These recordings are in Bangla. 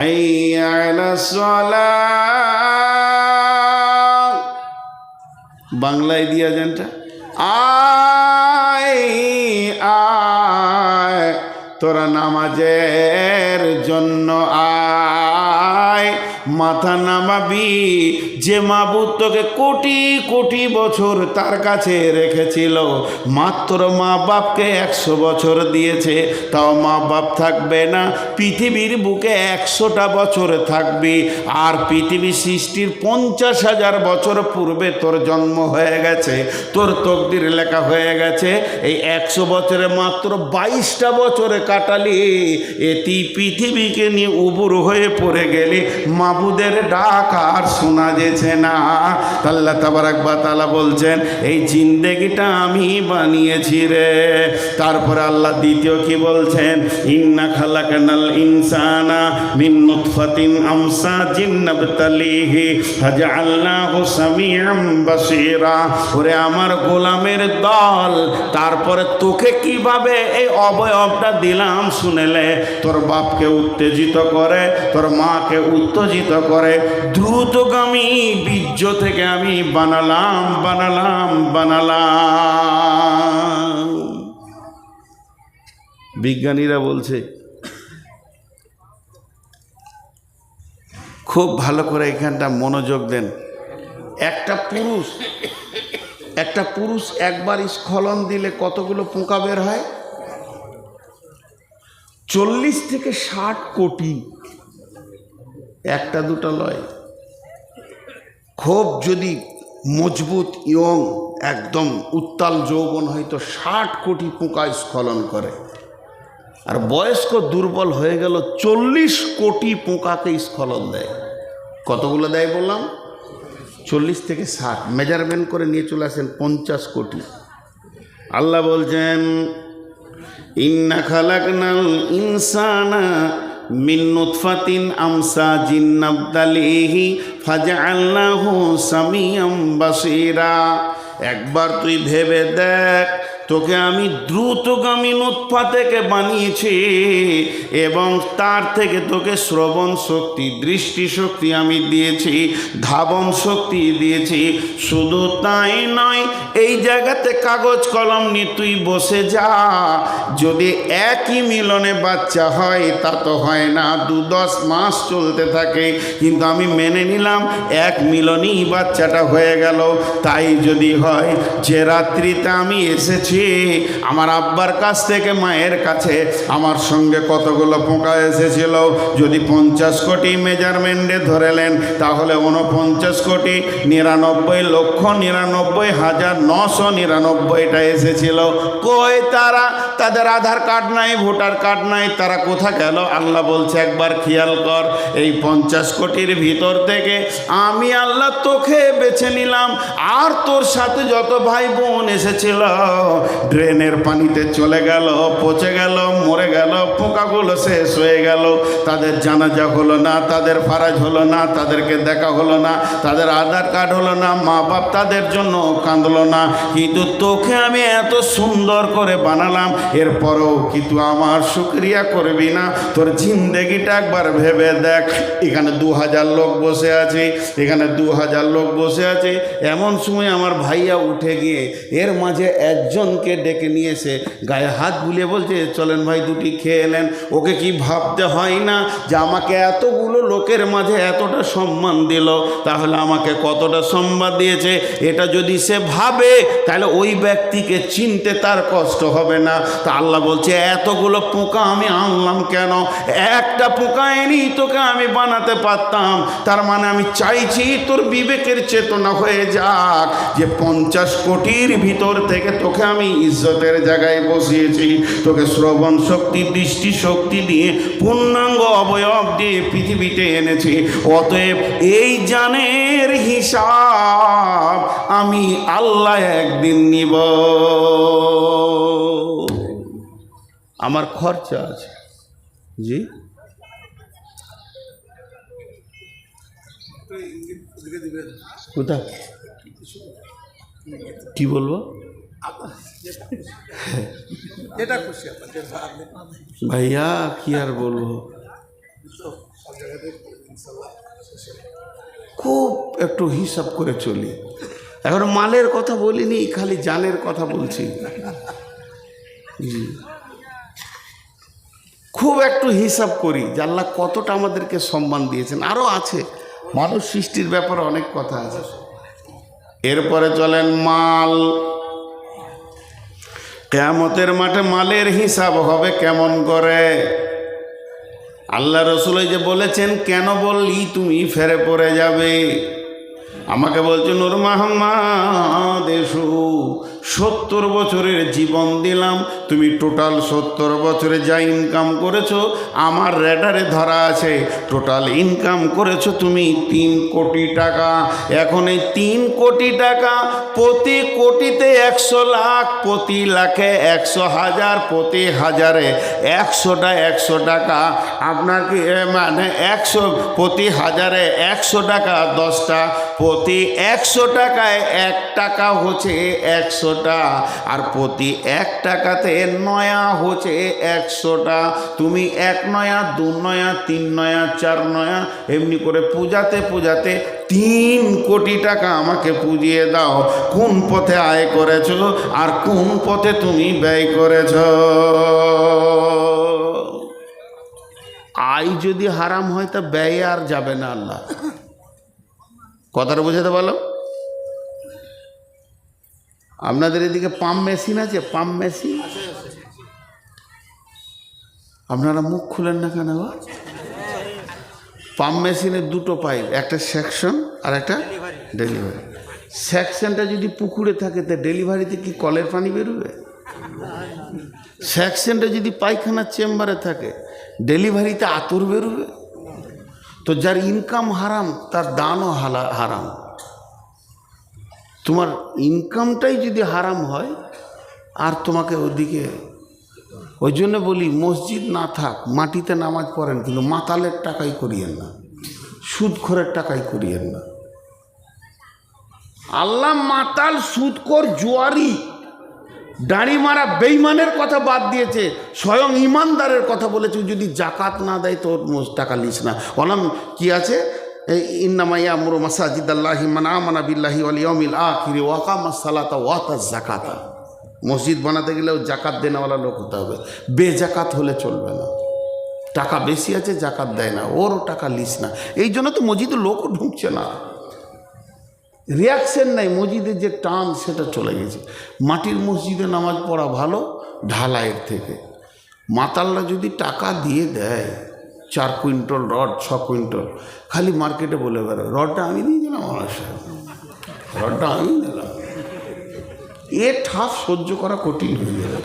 حي على الصلاة বাংলায় দিয়া যেনটা আয় আয় তোরা নামাজের জন্য আয় মাথা নামাবি। যে মাবুদ তোকে কোটি কোটি বছর তার কাছে রেখেছিল, মাত্র মা বাপকে একশো বছর দিয়েছে। তাও মা বাপ থাকবে না, পৃথিবীর বুকে একশোটা বছর থাকবি। আর পৃথিবী সৃষ্টির পঞ্চাশ হাজার বছর পূর্বে তোর জন্ম হয়ে গেছে, তোর তকদির লেখা হয়ে গেছে। এই একশো বছরে মাত্র বাইশটা বছরে কাটালি, এটি পৃথিবীকে নিয়ে উবুর হয়ে পড়ে গেলি। মাবুদের ডাক আর শোনা যেছে না। আল্লাহ তাবারাকবা তালা বলছেন, এই জিন্দেগিটা আমি বানিয়েছি রে। তারপরে আল্লাহ দ্বিতীয় কি বলছেন, ইন্না খালাকানাল ইনসানা মিন নুতফাতিন আমসা জিন্নাবতালিহি ফাজআলনাহু সামিআম বাসীরা। ওরে আমার গোলামের দল, তারপরে তোকে কীভাবে এই অবয়বটা দিলাম শুনেলে? তোর বাপকে উত্তেজিত করে, তোর মাকে উত্তেজিত করে। দ্রুতগামী বীর্য থেকে আমি বানালাম বানালাম বানালাম। বিজ্ঞানীরা বলছে, খুব ভালো করে এখানটা মনোযোগ দেন। একটা পুরুষ একটা পুরুষ একবার স্খলন দিলে কতগুলো পোকা বের হয়? চল্লিশ থেকে ষাট কোটি। একটা দুটা লয়। খুব যদি মজবুত ইয়ং, একদম উত্তাল যৌবন হয়তো ষাট কোটি পোকা স্খলন করে। আর বয়স্ক দুর্বল হয়ে গেল চল্লিশ কোটি পোকাকে স্খলন দেয়। কতগুলো দেয় বললাম? চল্লিশ থেকে ষাট। মেজারমেন্ট করে নিয়ে চলে আসেন পঞ্চাশ কোটি। আল্লাহ বলছেন, ইন্না খালাকনাল ইনসানা মিন আমসা জিন্নাবদালিহি ফাজআলনাহু সামিয়াম বাসিরা। একবার তুই ভেবে দেখ তোকে আমি দ্রুতগামী নুৎফা থেকে বানিয়েছি এবং তার থেকে তোকে শ্রবণ শক্তি, দৃষ্টি শক্তি আমি দিয়েছি, ধাবন শক্তি দিয়েছি। শুধু তাই নয়, এই জায়গাতে কাগজ কলম নিয়ে তুই বসে যা। যদি একই মিলনে বাচ্চা হয়, তা তো হয় না। দু দশ মাস চলতে থাকে, কিন্তু আমি মেনে নিলাম এক মিলনই বাচ্চাটা হয়ে গেল। তাই যদি হয়, যে রাত্রিতে আমি এসেছি আমার আব্বার কাছ থেকে মায়ের কাছে আমার সঙ্গে কতগুলো পোকা এসেছিল? যদি পঞ্চাশ কোটি মেজারমেন্টে ধরেলেন, তাহলে উনপঞ্চাশ কোটি, নিরানব্বই লক্ষ নিরানব্বই হাজার নশো নিরানব্বইটা এসেছিল। কই তারা? তাদের আধার কার্ড নাই, ভোটার কার্ড নাই, তারা কোথা গেল? আল্লাহ বলছে, একবার খেয়াল কর, এই পঞ্চাশ কোটির ভিতর থেকে আমি আল্লাহ তোকে বেছে নিলাম। আর তোর সাথে যত ভাই বোন এসেছিল ড্রেনের পানিতে চলে গেল পচে গেল। পোকাগুলো শেষ হয়ে গেল। তাদের জানাজা হলো না, তাদের ফারাজ হলো না, তাদেরকে দেখা হলো না, তাদের আধার কার্ড হলো না মা বাপ তাদের জন্য কাঁদলো না। কিন্তু তোকে আমি এত সুন্দর করে বানালাম, এরপরও কিন্তু আমার শুক্রিয়া করবি না। তোর জিন্দেগিটা একবার ভেবে দেখ। এখানে দু হাজার লোক বসে আছে, এখানে দু হাজার লোক বসে আছে। এমন সময় আমার ভাইয়া উঠে গিয়ে এর মাঝে একজনকে ডেকে নিয়ে এসে গায়ে হাত বুলিয়ে বলছে, চলেন ভাই দুটি খেয়ে এলেন ওকে কি ভাবতে হয় না যে আমাকে এতগুলো লোকের মাঝে এতটা সম্মান দিল? তাহলে আমাকে কতটা সম্মান দিয়েছে? এটা যদি সে ভাবে, তাহলে ওই ব্যক্তিকে চিনতে তার কষ্ট হবে না। তা আল্লাহ বলছে, এতগুলো পোকা আমি আনলাম কেন? একটা পোকা এনেই তোকে আমি বানাতে পারতাম। তার মানে আমি চাইছি তোর বিবেকের চেতনা হয়ে যাক, যে পঞ্চাশ কোটির ভিতর থেকে তোকে আমি ইজ্জতের জায়গায় বসিয়েছি। তোকে শ্রবণ শক্তি দৃষ্টি শক্তি দিয়ে পূর্ণাঙ্গ অবয়ব দিয়ে পৃথিবীতে এনেছি। অতএব এই জানের হিসাব আমি আল্লাহ একদিন নিব। আমার খরচা আছে। জি? কোথায়? কি বলব? ভাইয়া, কি আর বলব? খুব একটু হিসাব করে চলি। এখন মালের কথা বলিনি, খালি জানের কথা বলছি। খুব একটু হিসাব করি আল্লাহ কতটা আমাদেরকে সম্মান দিয়েছেন। আরও আছে, মানুষ সৃষ্টির ব্যাপারে অনেক কথা আছে। এরপরে চলেন মাল। কেয়ামতের মাঠে মালের হিসাব হবে কেমন করে? আল্লাহ রসুল যে বলেছেন, কেন বললি তুমি ফেরে পড়ে যাবে? আমাকে বলছে, নুর মাহমাদ এসু সত্তর বছরের জীবন দিলাম। তুমি টোটাল সত্তর বছরে যা ইনকাম করেছ, আমার রেডারে ধরা আছে। টোটাল ইনকাম করেছ তুমি তিন কোটি টাকা। এখন এই তিন কোটি টাকা প্রতি কোটিতে একশো লাখ, প্রতি লাখে একশো হাজার, প্রতি হাজারে একশোটা একশো টাকা। আপনার কি মানে একশো, প্রতি হাজারে একশো টাকা, দশটা, প্রতি একশো টাকায় এক টাকা হচ্ছে একশোটা, আর প্রতি এক টাকাতে নয়া হচ্ছে একশোটা। তুমি এক নয়া, দু নয়া, তিন নয়া, চার নয়া, এমনি করে পূজাতে পূজাতে তিন কোটি টাকা আমাকে পুজিয়ে দাও। কোন পথে আয় করেছ আর কোন পথে তুমি ব্যয় করেছ? আয় যদি হারাম হয় তা ব্যয় আর যাবে না আল্লাহ। কথাটা বোঝাতে বলো আপনাদের এদিকে পাম্প মেশিন আছে? Pump machine? আপনারা মুখ খুলেন না কেন? পাম্প মেশিনের দুটো পাইপ, একটা সেকশন আর একটা ডেলিভারি। সেকশনটা যদি পুকুরে থাকে, তা ডেলিভারিতে কি কলের পানি বেরোবে? সেকশনটা যদি পায়খানার চেম্বারে থাকে, ডেলিভারিতে আতর বেরোবে? তো যার ইনকাম হারাম, তার দানও হালা হারাম। তোমার ইনকামটাই যদি হারাম হয়, আর তোমাকে ওদিকে, ওই জন্য বলি মসজিদ না থাক, মাটিতে নামাজ পড়েন, কিন্তু মাতালের টাকাই করিয়েন না, সুদখোরের টাকাই করিয়েন না। আল্লাহ মাতাল, সুদখোর, জুয়ারি, দাড়ি মারা বেইমানের কথা বাদ দিয়েছে, স্বয়ং ইমানদারের কথা বলেছে যদি জাকাত না দেয় তোর টাকা লিস না। অলাম কি আছে? ইন্নামাইয়া মুরু মাসাজিদ আল্লাহি মানা মানা বিল্লাহি ওয়াল ইয়াউমিল আখিরি ওয়াকামাস সালাতা ওয়াতাজ জাকাতা মসজিদ বানাতে গেলেও জাকাত দেনেওয়ালা লোক হতে হবে। বেজাকাত হলে চলবে না। টাকা বেশি আছে জাকাত দেয় না। ওরও টাকা লিস না। এই জন্য তো মসজিদে লোকও ঢুকছে না। রিয়াকশন নাই, মসজিদের যে টান সেটা চলে গেছে। মাটির মসজিদে নামাজ পড়া ভালো, ঢালাইয়ের থেকে। মাতালরা যদি টাকা দিয়ে দেয় চার কুইন্টল রড, ছ কুইন্টল। খালি মার্কেটে বলে বেড়ায় রডটা আমি দিয়ে দিলাম আমার সাহেব রডটা আমি দিলাম। এ ঠাপ সহ্য করা কঠিন হয়ে যাবে।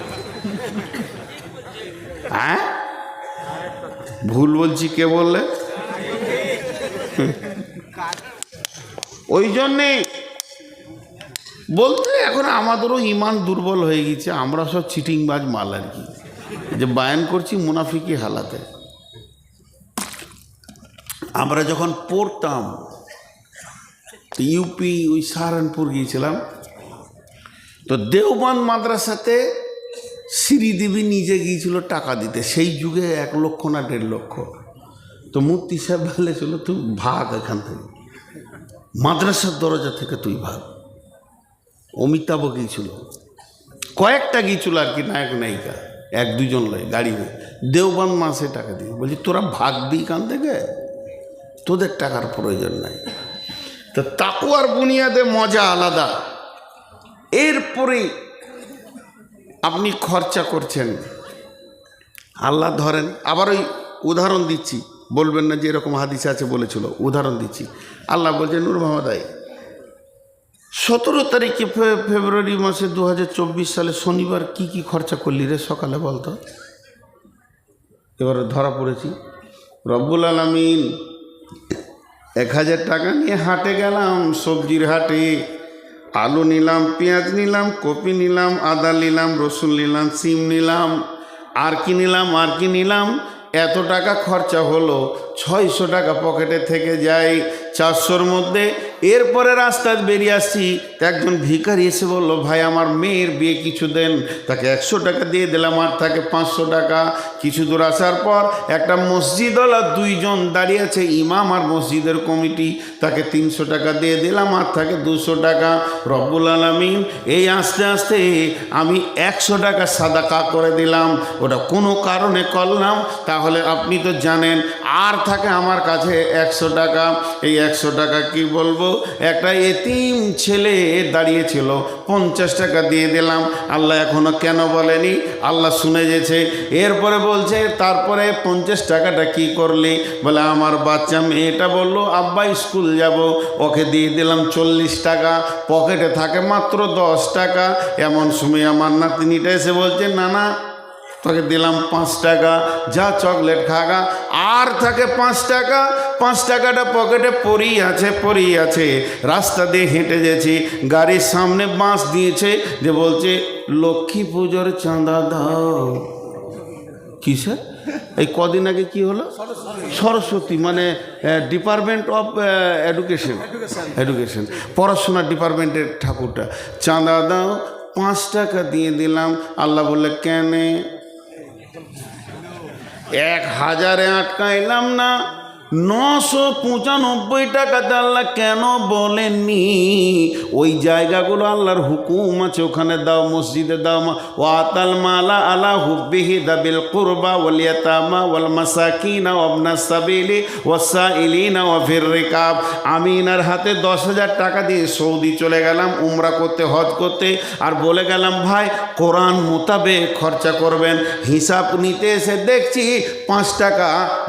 হ্যাঁ? ভুল বলছি কে বললে? ওই জন্যে বলতে এখন আমাদেরও ইমান দুর্বল হয়ে গেছে, আমরা সব চিটিংবাজ মাল আর কি। যে বায়ান করছি মুনাফিকি হালাতে। আমরা যখন পড়তাম ইউপি ওই সাহারানপুর গিয়েছিলাম। তো দেওবান মাদ্রাসাতে শ্রীদেবী নিজে গিয়েছিল টাকা দিতে। সেই যুগে এক লক্ষ না দেড় লক্ষ। তো মূর্তি সাহেব বলেছিল তুই ভাগ এখান থেকে। মাদ্রাসার দরজা থেকে তুই ভাগ। অমিতাভ গিয়েছিল। কয়েকটা গিয়েছিল আর কি, নায়ক, নায়িকা। এক, দুজন লয়, গাড়ি দেওবান মাসে টাকা দিয়ে। বলছি, তোরা ভাগবি কান থেকে? তোদের টাকার প্রয়োজন নাই। তো তাকুয়ার বুনিয়াদে মজা আলাদা। এরপরে আপনি খরচা করছেন। আল্লাহ ধরেন, আবার ওই উদাহরণ দিচ্ছি। বলবেন না যে এরকম হাদিস আছে বলেছিল, উদাহরণ দিচ্ছি। আল্লাহ বলছেন নূর মোহাম্মদাই সতেরো তারিখে ফেব্রুয়ারি মাসে দু হাজার চব্বিশ সালে শনিবার কি কি খরচা করলি রে সকালে বলতো? এবারে ধরা পড়েছি। রব্বুল আলমিন এক হাজার টাকা নিয়ে হাটে গেলাম, সবজির হাটে। আলু নিলাম, পেঁয়াজ নিলাম, কপি নিলাম, আদা নিলাম, রসুন নিলাম, সিম নিলাম, আর কি নিলাম, আর কি নিলাম। এত টাকা খরচা হলো, ছয়শো টাকা পকেটে থেকে যায়। চারশোর মধ্যে এরপরে রাস্তায় বেরিয়ে আসছি একজন ভিখারি এসে বলল, ভাই, আমার মেয়ের বিয়ে কিছু দেন। তাকে একশো টাকা দিয়ে দিলাম, আর তাকে পাঁচশো টাকা। কিছু দূর আসার পর একটা মসজিদওয়ালা দুইজন দাঁড়িয়ে আছে, ইমাম আর মসজিদের কমিটি। তাকে তিনশো টাকা দিয়ে দিলাম, আর তাকে দুশো টাকা। রব্বুল আলমিন, এই আস্তে আস্তে আমি একশো টাকা সাদাকা করে দিলাম। ওটা কোনো কারণে করলাম, তাহলে আপনি তো জানেন, আর থাকে আমার কাছে একশো টাকা। এই একশো টাকা কি বলব? একটা এতিম ছেলে দাঁড়িয়েছিল, পঞ্চাশ টাকা দিয়ে দিলাম। আল্লাহ এখনও কেন বলেনি? আল্লাহ শুনে গেছে। এরপরে বলছে, তারপরে পঞ্চাশ টাকাটা কি করলি? বলে, আমার বাচ্চা মেয়েটা বলল, আব্বা, স্কুল যাব। ওকে দিয়ে দিলাম চল্লিশ টাকা। পকেটে থাকে মাত্র দশ টাকা। এমন সময় আমার নাতিনিটা এসে বলছে না না তোকে দিলাম পাঁচ টাকা। যা চকলেট খাগা আর থাকে পাঁচ টাকা। পাঁচ টাকাটা পকেটে পড়েই আছে পড়েই আছে। রাস্তা দিয়ে হেঁটে গেছি গাড়ির সামনে বাঁশ দিয়েছে যে বলছে লক্ষ্মী পুজোর চাঁদা দাও। কিসে এই কদিন আগে কি হলো? সরস্বতী মানে ডিপার্টমেন্ট অফ এডুকেশন এডুকেশন পড়াশোনার ডিপার্টমেন্টের ঠাকুরটা। চাঁদা দাও পাঁচ টাকা দিয়ে দিলাম। আল্লাহ বললে কেনে? এক হাজারে আটকাইলাম না। নশো পঁচানব্বই টাকাতে আল্লাহ কেন বলেননি? ওই জায়গাগুলো আল্লাহর হুকুম আছে, ওখানে দাও, মসজিদে দাও, মা ওয়াতাল মালা আলা হুব্বিহি দাবিল কুরবা ওয়াল ইয়াতামা ওয়াল মাসাকিনা ওয়াবনা সাবিলি ওয়াসাইলিনা ওয়া ফির রিকাব। আমি এনার হাতে দশ হাজার টাকা দিয়ে সৌদি চলে গেলাম, উমরা করতে, হজ করতে, আর বলে গেলাম, ভাই, কোরআন মোতাবেক খরচা করবেন। হিসাব নিতে এসে দেখছি পাঁচ টাকা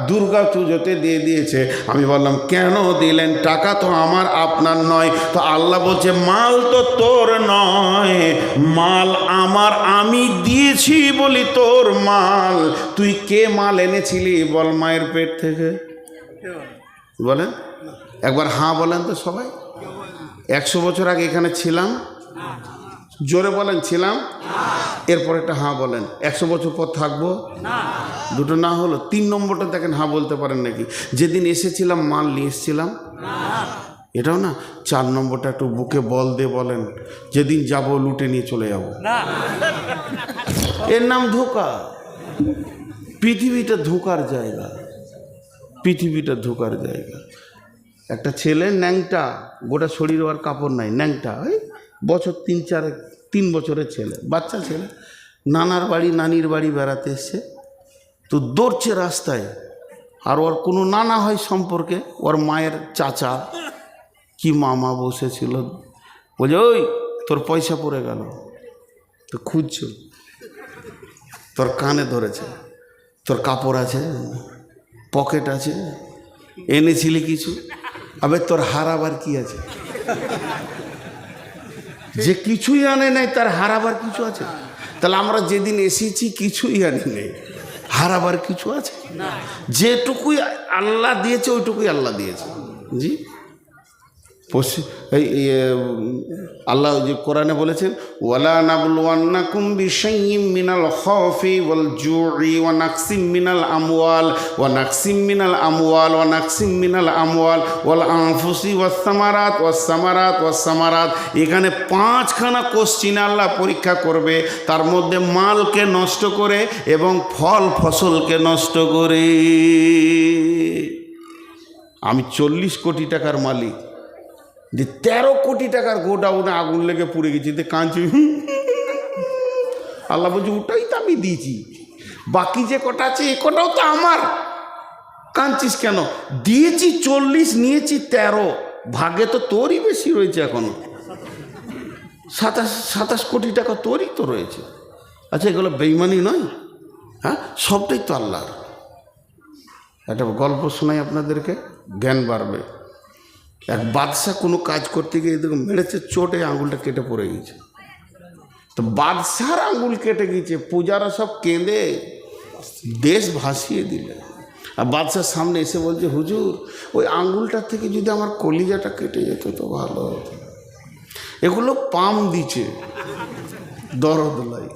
দুর্গা পুজোতে দিয়ে দিয়ে দিয়েছে। আমি বললাম, কেন দিলেন? টাকা তো আমার, আপনার নয়। তো আল্লাহ বলছে, মাল তো তোর নয়। মাল আমার, আমি দিয়েছি বলি তোর মাল। তুই কে মাল এনেছিলি বল মায়ের পেট থেকে? বলেন। একবার হাঁ বলেন তো সবাই। একশো বছর আগে এখানে ছিলাম। জোরে বলেন ছিলাম? এরপর একটা হাঁ বলেন একশো বছর পর থাকব? দুটো না হলো তিন নম্বরটা দেখেন হাঁ বলতে পারেন নাকি? যেদিন এসেছিলাম মাল নিয়ে এসেছিলাম। এটাও না চার নম্বরটা একটু বুকে বল দিয়ে বলেন যেদিন যাব লুটে নিয়ে চলে যাব। এর নাম ধোকা। পৃথিবীটা ধোকার জায়গা। পৃথিবীটা ধোকার জায়গা। একটা ছেলে ন্যাংটা গোটা শরীর আর কাপড় নাই ন্যাংটা ওই বছর তিন চার, তিন বছরের ছেলে, বাচ্চা ছেলে। নানার বাড়ি, নানির বাড়ি বেড়াতে এসছে। তো দৌড়ছে রাস্তায়। আর ওর কোনো নানা হয় সম্পর্কে, ওর মায়ের চাচা কি মামা বসেছিল। বলছে, ওই, তোর পয়সা পড়ে গেল। তো খুঁজছ। তোর কানে ধরেছে। তোর কাপড় আছে, পকেট আছে, এনেছিলি কিছু? আবে, তোর হারাবার কি আছে? যে কিছুই আনে নাই তার হারাবার কিছু আছে? তাহলে আমরা যেদিন এসেছি কিছুই আনি নেই। হারাবার কিছু আছে? যেটুকুই আল্লাহ দিয়েছে ওইটুকুই আল্লাহ দিয়েছে। জি? আল্লাহ যে কোরআনে বলেছেন, ওয়ালা নাবলুয়ান্নাকুম বিশাইয়্যিম মিনাল খাউফি ওয়াল জুই ওয়া নাকসিম মিনাল আমওয়াল ওয়া নাকসিম মিনাল আমওয়াল ওয়া নাকসিম মিনাল আমওয়াল ওয়াল আনফুসি ওয়াস সামারাত ওয়াস সামারাত ওয়াস সামারাত। এখানে পাঁচখানা কোশ্চিন আল্লাহ পরীক্ষা করবে, তার মধ্যে মালকে নষ্ট করে এবং ফল ফসলকে নষ্ট করে। আমি চল্লিশ কোটি টাকার মালিক। যে তেরো কোটি টাকার গোডাউনে আগুন লেগে পুড়ে গেছি, যে কাঁদছি আল্লাহ বলছে, ওটাই তো আমি দিয়েছি। বাকি যে কটা আছে, এ কটাও তো আমার। কাঁদছিস কেন? দিয়েছি চল্লিশ, নিয়েছি তেরো। ভাগে তো তোরই বেশি রয়েছে এখনও। সাতাশ সাতাশ কোটি টাকা তোরই তো রয়েছে। আচ্ছা এগুলো বেইমানি নয় হ্যাঁ? সবটাই তো আল্লাহর। একটা গল্প শোনাই আপনাদেরকে, জ্ঞান বাড়বে। এক বাদশাহ কোনো কাজ করতে গিয়ে দেখুন মেরেছে, চোটে আঙুলটা কেটে পড়ে গেছে তো বাদশার আঙুল কেটে গেছে পূজারা সব কেঁদে দেশ ভাসিয়ে দিলে। আর বাদশার সামনে এসে বলছে, হুজুর, ওই আঙুলটা থেকে যদি আমার কলিজাটা কেটে যেত তো ভালো হতো। এগুলো পাম দিছে দরদ লাই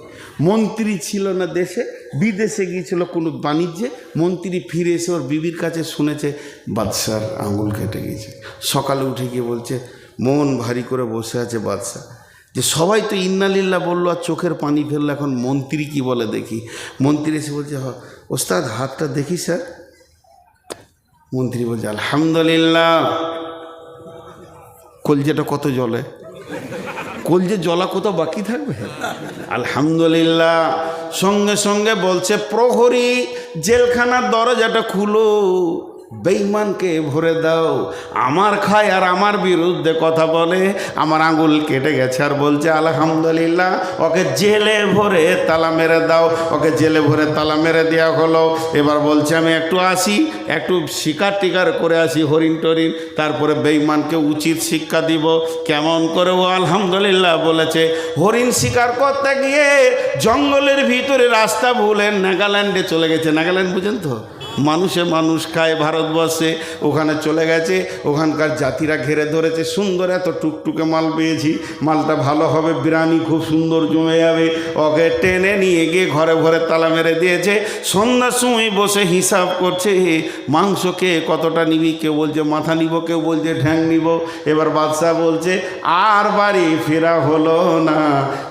মন্ত্রী ছিল না দেশে বিদেশে গিয়েছিল কোনো বাণিজ্যে মন্ত্রী ফিরে এসে ওর বিবির কাছে শুনেছে বাদশার আঙুল কেটে গিয়েছে। সকালে উঠে গিয়ে বলছে মন ভারী করে বসে আছে বাদশাহ। যে সবাই তো ইন্নালিল্লা বলল আর চোখের পানি ফেলল এখন মন্ত্রী কি বলে দেখি। মন্ত্রী এসে বলছে "হ, ওস্তাদ হাতটা দেখি স্যার। মন্ত্রী বলছে আলহামদুলিল্লাহ। কলজেটা কত জলে? কলজে জলা কোথাও বাকি থাকবে? আলহামদুলিল্লাহ। সঙ্গে সঙ্গে বলছে প্রহরী জেলখানার দরজাটা খুলো। বেইমানকে ভরে দাও। আমার খায় আর আমার বিরুদ্ধে কথা বলে। আমার আঙুল কেটে গেছে আর বলছে, আলহামদুলিল্লাহ, ওকে জেলে ভরে তালা মেরে দাও। ওকে জেলে ভরে তালা মেরে দেওয়া হলো। এবার বলছে, আমি একটু আসি, একটু শিকার টিকার করে আসি হরিণ টরিণ। তারপরে বেইমানকে উচিত শিক্ষা দিব। কেমন করে ও আলহামদুলিল্লাহ বলেছে, হরিণ শিকার করতে গিয়ে জঙ্গলের ভিতরে রাস্তা ভুলে নাগাল্যান্ডে চলে গেছে। নাগাল্যান্ড বুঝেন তো? মানুষে মানুষ খায় ভারতবর্ষে, ওখানে চলে গেছে, ওখানকার জাতিরা ঘিরে ধরেছে, সুন্দর এত টুকটুকে মাল পেয়েছি, মালটা ভালো হবে বিরানি খুব সুন্দর জমে যাবে, ওকে টেনে নিয়ে গিয়ে ঘরে ঘরে তালা মেরে দিয়েছে, সন্ধ্যার সময় বসে হিসাব করছে মাংস কে কতটা নিবি, কেউ বলছে মাথা নিব, কেউ বলছে ঠ্যাং নিব, এবার বাদশাহ বলছে, আর বাড়ি ফেরা হলো না,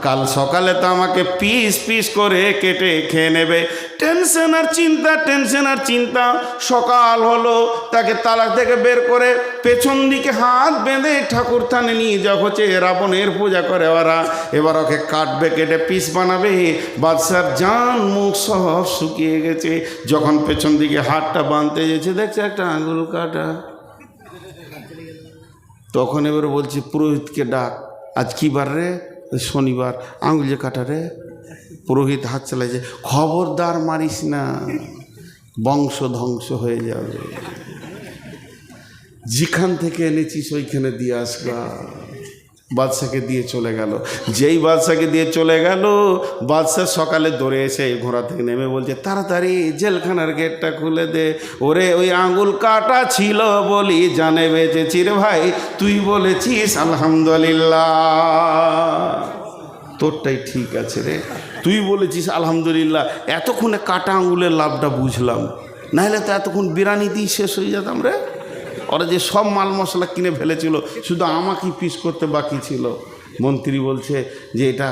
কাল সকালে তো আমাকে পিস পিস করে কেটে খেয়ে নেবে, টেনশন আর চিন্তা, টেনশন আর চিন্তা, সকাল হলো, তাকে তালাক থেকে বের করে পেছন দিকে হাত বেঁধে ঠাকুর থানে নিয়ে যাওয়া হচ্ছে রাবণের পূজা করে ওরা। এবার ওকে কাটবে, কেটে পিস বানাবে, বাদশার জান, মুখ সব শুকিয়ে গেছে। যখন পেছন দিকে হাতটা বাঁধতে গেছে, দেখছে একটা আঙুল কাটা। তখন এবার বলছি, পুরোহিতকে ডাক, আজ কি বার রে? শনিবার, আঙুল যে কাটা রে? পুরোহিত হাত চালাইছে, খবরদার মারিস না। বংশ ধ্বংস হয়ে যাবে। যেখান থেকে এনেছিস, ওইখানে দিয়ে আসবা। বাদশাকে দিয়ে চলে গেল। যেই বাদশাকে দিয়ে চলে গেল, বাদশাহ সকালে দৌড়ে এসে ঘোড়া থেকে নেমে বলছে, তাড়াতাড়ি জেলখানার গেটটা খুলে দে। ওরে, ওই আঙ্গুল কাটা ছিল বলি জানে বেঁচেছি রে ভাই, তুই বলেছিস আলহামদুলিল্লাহ। তোরটাই ঠিক আছে রে। তুই বলেছিস, আলহামদুলিল্লাহ, এতক্ষণে কাটা আঙুলের লাভটা বুঝলাম। নাহলে তো এতক্ষণ বিরিয়ানি দিয়ে শেষ হয়ে যেতাম রে। ওরা যে সব মাল মশলা কিনে ফেলেছিল, শুধু আমাকেই পিস করতে বাকি ছিল। মন্ত্রী বলছে যে, এটা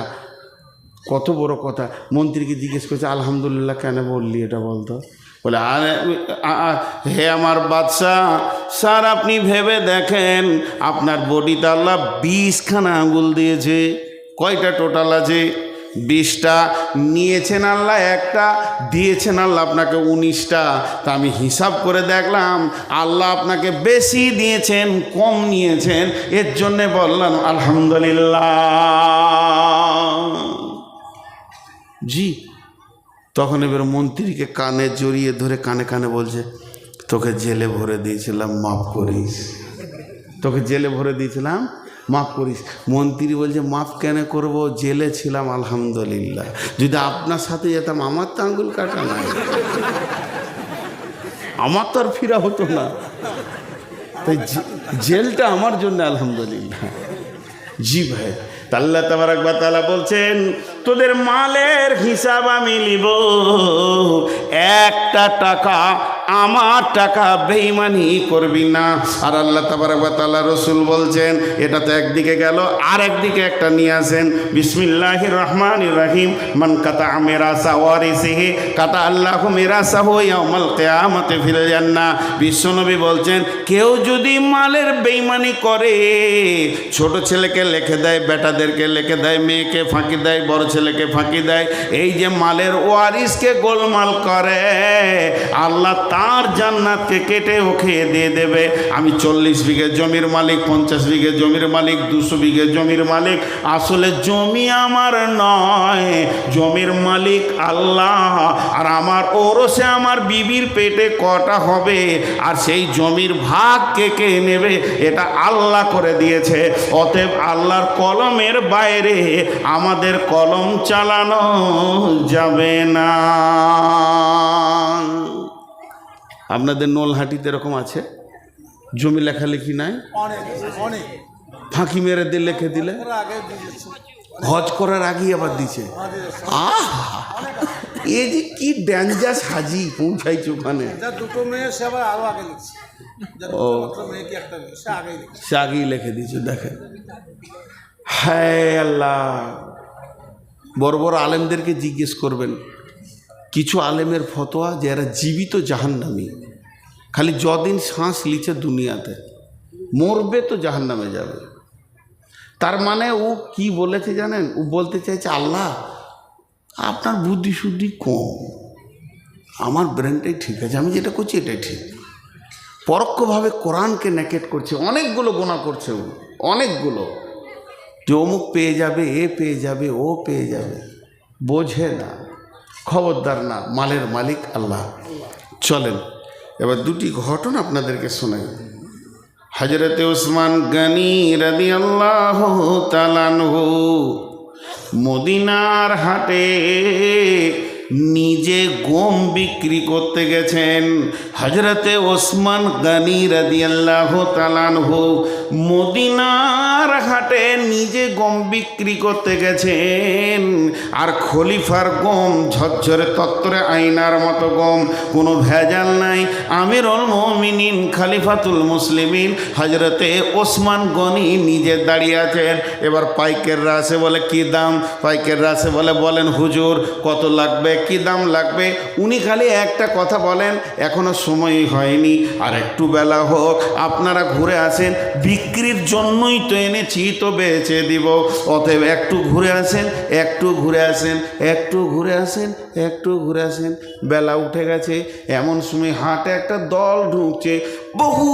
কত বড় কথা। মন্ত্রীকে জিজ্ঞেস করছে, আলহামদুলিল্লাহ, কেন বললি এটা বলতো? বলে হে আমার বাদশাহ, স্যার, আপনি ভেবে দেখেন, আপনার বডিতে আল্লাহ বিশখানা আঙুল দিয়েছে, কয়টা টোটাল আছে? বিশটা, নিয়েছেন আল্লাহ একটা, দিয়েছেন আল্লাহ আপনাকে উনিশটা। তা আমি হিসাব করে দেখলাম, আল্লাহ আপনাকে বেশি দিয়েছেন, কম নিয়েছেন, এর জন্যে বললাম, আলহামদুলিল্লাহ। জি। তখন এবার মন্ত্রীকে কানে জড়িয়ে ধরে কানে কানে বলছে, তোকে জেলে ভরে দিয়েছিলাম, মাফ করিস। তোকে জেলে ভরে দিয়েছিলাম মাফ করিস। মন্ত্রী বলছে, মাফ কেন করব? জেলে ছিলাম, আলহামদুলিল্লাহ। যদি আপনার সাথে যেতাম, আমার তো আঙ্গুল কাটা নাই। আমার তো আর ফিরা হতো না। তাই জেলটা আমার জন্য, আলহামদুলিল্লাহ। জি ভাই। তা আল্লাহ একবার তালা বলছেন, তোদের মালের হিসাব আমি নিব। একটা টাকা আমার টাকা বেইমানি করবি না। আর আল্লাহ তাবারাক তাআলা রসুল বলছেন, এটা তো একদিকে গেল, আর একদিকে একটা নিয়ে আসেন। বিসমিল্লাহির রহমান রহিম। মান কাতা আমেরা সাওয়ারিসিহি কাতা আল্লাহু মিরাসাহু ইয়াউমাল ফিরে যান না বিশ্বনবী বলছেন, কেউ যদি মালের বেইমানি করে, ছোট ছেলেকে লিখে দেয়, বেটাদেরকে লিখে দেয়, মেয়েকে ফাঁকি দেয়, বড় ছেলেকে ফাঁকি দেয়, এই যে মালের ওয়ারিসকে গোলমাল করে, আল্লাহ তার জান্নাতকে কেটে ওকে দিয়ে দেবে। আমি চল্লিশ বিঘে জমির মালিক, পঞ্চাশ বিঘে জমির মালিক, দুশো বিঘে জমির মালিক। আসলে জমি আমার নয়, জমির মালিক আল্লাহ। আর আমার ওরসে আমার বিবির পেটে কটা হবে? আর সেই জমির ভাগ কে কে নেবে? এটা আল্লাহ করে দিয়েছে। অতএব আল্লাহর কলমের বাইরে আমাদের কলম চালানো যাবে না। আপনাদের নলহাটিতে এরকম আছে? জমি লেখালেখি নাই? ফাঁকি মেরে দিয়ে লিখে দিলে? হজ করার আগেই আবার দিছে। আহ! এ যে কি ড্যাঞ্জাস হাজি, পৌঁছাইছে ওখানে। দুটো মেয়ে সে আবার আরও আগে ও। সে আগেই লিখে দিয়েছে, দেখেন। হ্যাঁ আল্লাহ। বড় বড় আলেমদেরকে জিজ্ঞেস করবেন। কিছু আলেমের ফতোয়া যে এরা জীবিত জাহান্নামি। খালি যদিন শ্বাস লিছে দুনিয়াতে, মরবে তো জাহান্নামে যাবে। তার মানে ও কি বলেছে জানেন? ও বলতে চাইছে, আল্লাহ, আপনার বুদ্ধি শুদ্ধি কম। আমার ব্রেনটাই ঠিক আছে, আমি যেটা করছি এটাই ঠিক। পরোক্ষভাবে কোরআনকে নেকেট করছে, অনেকগুলো গোনা করছে ও, অনেকগুলো। যে অমুক পেয়ে যাবে, এ পেয়ে যাবে, ও পেয়ে যাবে, বোঝে না। খবরদার না, মালের মালিক আল্লাহ। চলেন, এবার দুটি ঘটনা আপনাদেরকে শোনাই। হজরতে ওসমান গানি রাদি আল্লাহ মদিনার হাটে নিজে গম বিক্রি করতে গেছেন। হজরতে ওসমান গানি রাদিয়াল্লাহ তালানহু মদিনার হাটে নিজে গম বিক্রি করতে গেছেন। আর খলিফার গম ঝরঝরে তত্তরে আইনার মতো গম, কোনো ভেজাল নাই। আমিরুল মমিনিন, খালিফাতুল মুসলিমিন হজরতে ওসমান গনি নিজে দাঁড়িয়ে আছেন। এবার পাইকের আসে বলে, কি দাম? পাইকের আসে বলে, বলেন হুজুর, কত লাগবে? কি দাম লাগবে? উনি খালি একটা কথা বলেন, এখনও সময় হয়নি। আর একটু বেলা হোক, আপনারা ঘুরে আসেন, বিক্রির জন্যই তো এনেছি, তো বেচে দিব। অতএব একটু ঘুরে আসেন, একটু ঘুরে আসেন, একটু ঘুরে আসেন, একটু ঘুরে আসেন। বেলা উঠে গেছে, এমন সময় হাটে একটা দল ঢুকছে, বহু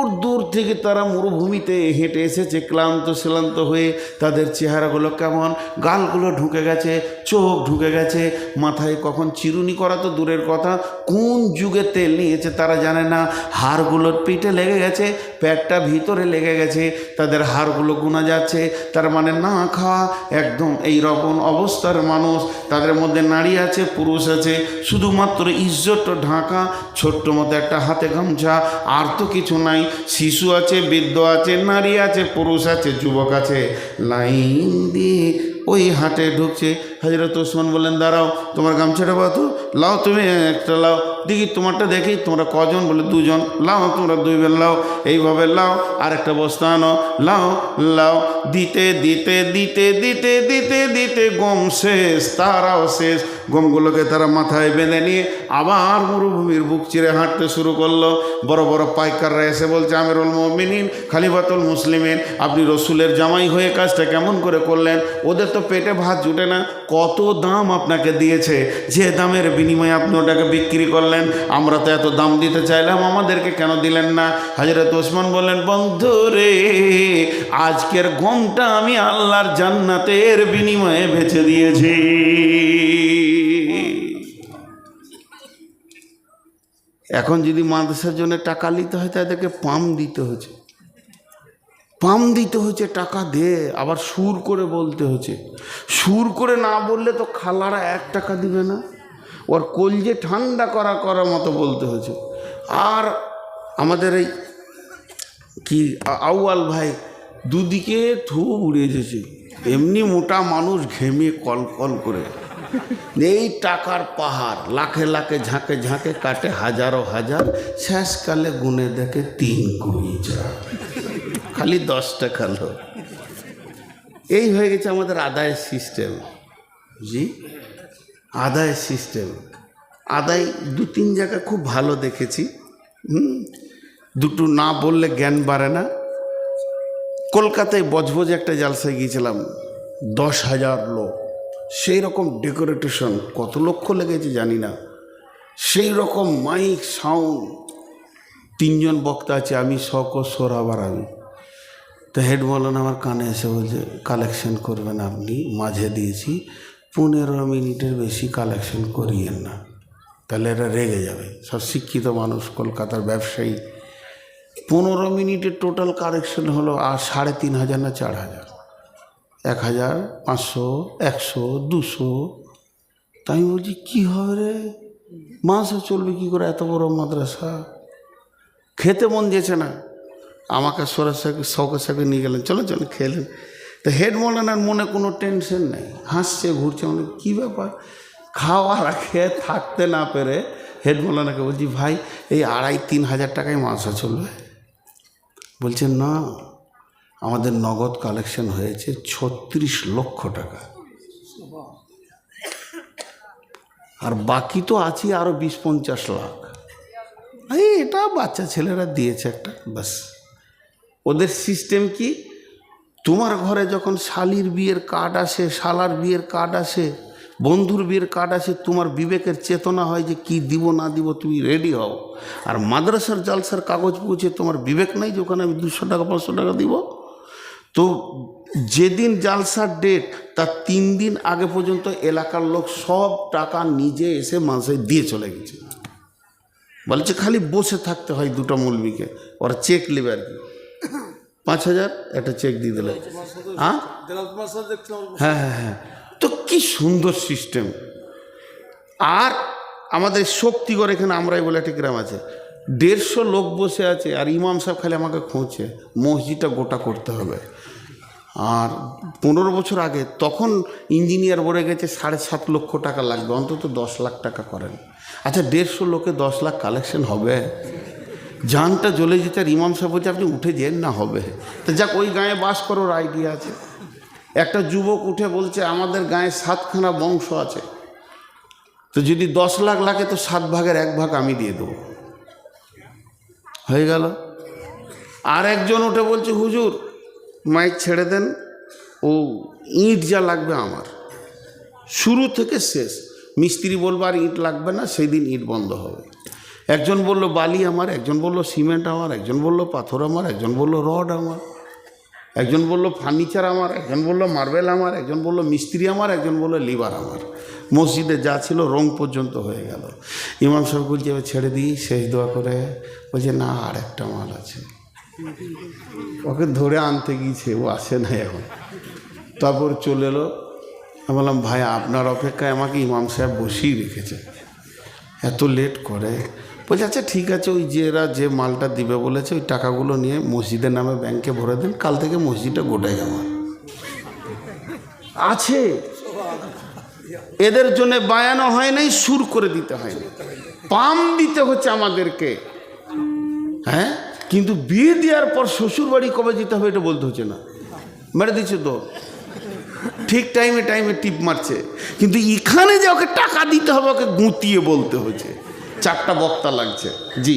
দূর দূর থেকে তারা মরুভূমিতে হেঁটে এসেছে, ক্লান্ত শ্লান্ত হয়ে তাদের চেহারাগুলো কেমন? গালগুলো ঢুকে গেছে, চোখ ঢুকে গেছে, মাথায় কখন চিরুনি করা তো দূরের কথা, কোন যুগে তেল নিয়েছে তারা জানে না হাড়গুলোর পিঠে লেগে গেছে, পেটটা ভিতরে লেগে গেছে, তাদের হাড়গুলো গুনা যাচ্ছে, তার মানে না খাওয়া একদম এই রকম অবস্থার মানুষ, তাদের মধ্যে নারী আছে, পুরুষ আছে, শুধুমাত্র ইজ্জত ঢাকা, ছোট্ট মতো একটা হাতে গামছা, আর তো কিছু নাই শিশু আছে, বৃদ্ধ আছে, নারী আছে, পুরুষ আছে, যুবক আছে। লাইন দিয়ে ওই হাটে ঢুকছে। হাজরত ওসমান বললেন, দাঁড়াও, তোমার গামছাটা পাতো লাও তুমি একটা লাও। দেখি তোমারটা দেখি, তোমরা কজন? বলে, দুজন। লাও, তোমরা দুই বেল লাও। এইভাবে লাও আর একটা বস্তা আনো। লাও লাও। দিতে দিতে দিতে দিতে দিতে দিতে, গম শেষ, তারাও শেষ। গমগুলোকে তারা মাথায় বেঁধে নিয়ে আবার মরুভূমির বুক চিরে হাঁটতে শুরু করল। বড় বড় পাইকাররা এসে বলছে, আমিরুল মমিনিন, খালিফাতুল মুসলিমিন, আপনি রসুলের জামাই হয়ে কাজটা কেমন করে করলেন? ওদের তো পেটে ভাত জুটে না। কত দাম আপনাকে দিয়েছে? যে দামের বিনিময়ে আপনি ওটাকে বিক্রি করলেন, আমরা তো এত দাম দিতে চাইলাম, আমাদেরকে কেন দিলেন না? হাজরত ওসমান বললেন, বন্ধু রে, আজকের গমটা আমি আল্লাহর জান্নাতের বিনিময়ে বেছে দিয়েছি। এখন যদি মাদ্রাসার জন্য টাকা নিতে হয়, তাদেরকে পাম দিতে হচ্ছে। পাম দিতে হচ্ছে টাকা দে, আবার সুর করে বলতে হচ্ছে সুর করে না বললে তো খালারা এক টাকা দিবে না। ওর কলজে ঠান্ডা করা করার মতো বলতে হচ্ছে আর আমাদের এই কি আউয়াল ভাই দুদিকে থু উড়ে যেছে এমনি মোটা মানুষ ঘেমে কল কল করে। এই টাকার পাহাড়, লাখে লাখে ঝাঁকে ঝাঁকে কাটে হাজারো হাজার, শেষকালে গুনে দেখে তিন কুড়ি যা খালি দশ টাকা লোক এই হয়ে গেছে আমাদের আদায়ের সিস্টেম জি? আদায়ের সিস্টেম আদায় দু তিন জায়গা খুব ভালো দেখেছি। হুম? দুটো না বললে জ্ঞান বাড়ে না। কলকাতায় বজবজে একটা জালসায় গিয়েছিলাম। দশ হাজার লোক। সেই রকম ডেকোরেটেশন কত লক্ষ লেগেছে জানি না। সেই রকম মাইক সাউন্ড তিনজন বক্তা আছে, আমি শখ ও সোর আবার আমি। তো হেড আমার কানে এসে বলছে, কালেকশন করবেন আপনি। মাঝে দিয়েছি, পনেরো মিনিটের বেশি কালেকশন করিয়েন না। তাহলে এরা রেগে যাবে। সব শিক্ষিত মানুষ, কলকাতার ব্যবসায়ী। পনেরো মিনিটের টোটাল কালেকশন হলো আর সাড়ে তিন হাজার না চার হাজার? এক হাজার, পাঁচশো, একশো, দুশো? তাই বলছি, কী হবে রে? মাসে চলবে কী করে এত বড় মাদ্রাসা? খেতে মন যেছে না। আমাকে সরাসরি শখের সাথে নিয়ে গেলেন, চলো চলো খেলেন তো হেড মনে কোনো টেনশন নেই, হাসছে, ঘুরছে। মানে কী ব্যাপার? খাওয়ার খেয়ে থাকতে না পেরে, হেড বলছি, ভাই, এই আড়াই তিন হাজার টাকায় মাসা চলবে। বলছে, না, আমাদের নগদ কালেকশন হয়েছে ছত্রিশ লক্ষ টাকা। আর বাকি তো আছে আরও বিশ পঞ্চাশ লাখ। এই, এটা বাচ্চা ছেলেরা দিয়েছে একটা, ব্যাস। ওদের সিস্টেম কি? তোমার ঘরে যখন শালির বিয়ের কার্ড আসে, শালার বিয়ের কার্ড আসে, বন্ধুর বিয়ের কার্ড আসে, তোমার বিবেকের চেতনা হয় যে কি দিব, না দিব, তুমি রেডি হও। আর মাদ্রাসার জালসার কাগজ পৌঁছে তোমার বিবেক নাই যে ওখানে আমি দুশো টাকা, পাঁচশো টাকা দিব? তো যেদিন জালসার ডেট তার তিন দিন আগে পর্যন্ত এলাকার লোক সব টাকা নিজে এসে মাসে দিয়ে চলে গেছে। বলছে খালি বসে থাকতে হয় দুটো মৌলবিকে, ওরা চেক নেবে আর কি। পাঁচ হাজার? একটা চেক দিয়ে দিলে হ্যাঁ? হ্যাঁ হ্যাঁ হ্যাঁ। তো কি সুন্দর সিস্টেম আর আমাদের শক্তিগড় এখানে আমরাই বলে একটা গ্রাম আছে। দেড়শো লোক বসে আছে, আর ইমাম সাহেব খালি আমাকে খোঁজে। মসজিদটা গোটা করতে হবে। আর পনেরো বছর আগে তখন ইঞ্জিনিয়ার বলে গেছে, সাড়ে সাত লক্ষ টাকা লাগবে। অন্তত দশ লাখ টাকা করেন। আচ্ছা দেড়শো লোকে দশ লাখ কালেকশন হবে? জানটা জ্বলে যেতে আর ইমাম সাহেব বলছে, আপনি উঠে যেন না হবে। তো যাক, ওই গায়ে বাস করার আইডিয়া আছে। একটা যুবক উঠে বলছে, আমাদের গায়ে সাতখানা বংশ আছে। তো যদি দশ লাখ লাগে, তো সাত ভাগের এক ভাগ আমি দিয়ে দেবো। হয়ে গেল। আর একজন উঠে বলছে, হুজুর, মাইক ছেড়ে দেন। ও ইট যা লাগবে আমার। শুরু থেকে শেষ। মিস্ত্রি বলব, আর ইট লাগবে না সেই দিন ইট বন্ধ হবে। একজন বলল বালি আমার, একজন বলল সিমেন্ট আমার, একজন বলল পাথর আমার, একজন বলল রড আমার, একজন বলল ফার্নিচার আমার, একজন বলল মার্বেল আমার, একজন বলল মিস্ত্রি আমার, একজন বলল লিভার আমার। মসজিদে যা ছিল রং পর্যন্ত হয়ে গেল। ইমাম সাহেব বলছে, এবার ছেড়ে দিই, শেষ দোয়া করে। বলছে, না, আর একটা মাল আছে। ওকে ধরে আনতে গিয়েছে, ও আসে না এখন। তারপর চলে এলো। আমি বললাম, ভাই, আপনার অপেক্ষায় আমাকে ইমাম সাহেব বসিয়ে রেখেছে। এত লেট করে। বলছে আচ্ছা ঠিক আছে, ওই যে এরা যে মালটা দিবে বলেছে, ওই টাকাগুলো নিয়ে মসজিদের নামে ব্যাংকে ভরে দেন, কাল থেকে মসজিদটা গোটাই আমার আছে। এদের জন্য বায়ানো হয় নাই, সুর করে দিতে হয় পাম দিতে হচ্ছে আমাদেরকে। হ্যাঁ? কিন্তু বিয়ে দেওয়ার পর শ্বশুর বাড়ি কবে যেতে হবে এটা বলতে হচ্ছে না। মেরে দিচ্ছে তো। ঠিক টাইমে টাইমে টিপ মারছে। কিন্তু এখানে যে ওকে টাকা দিতে হবে, ওকে গুঁতিয়ে বলতে হচ্ছে। চারটা বক্তা লাগছে। জি।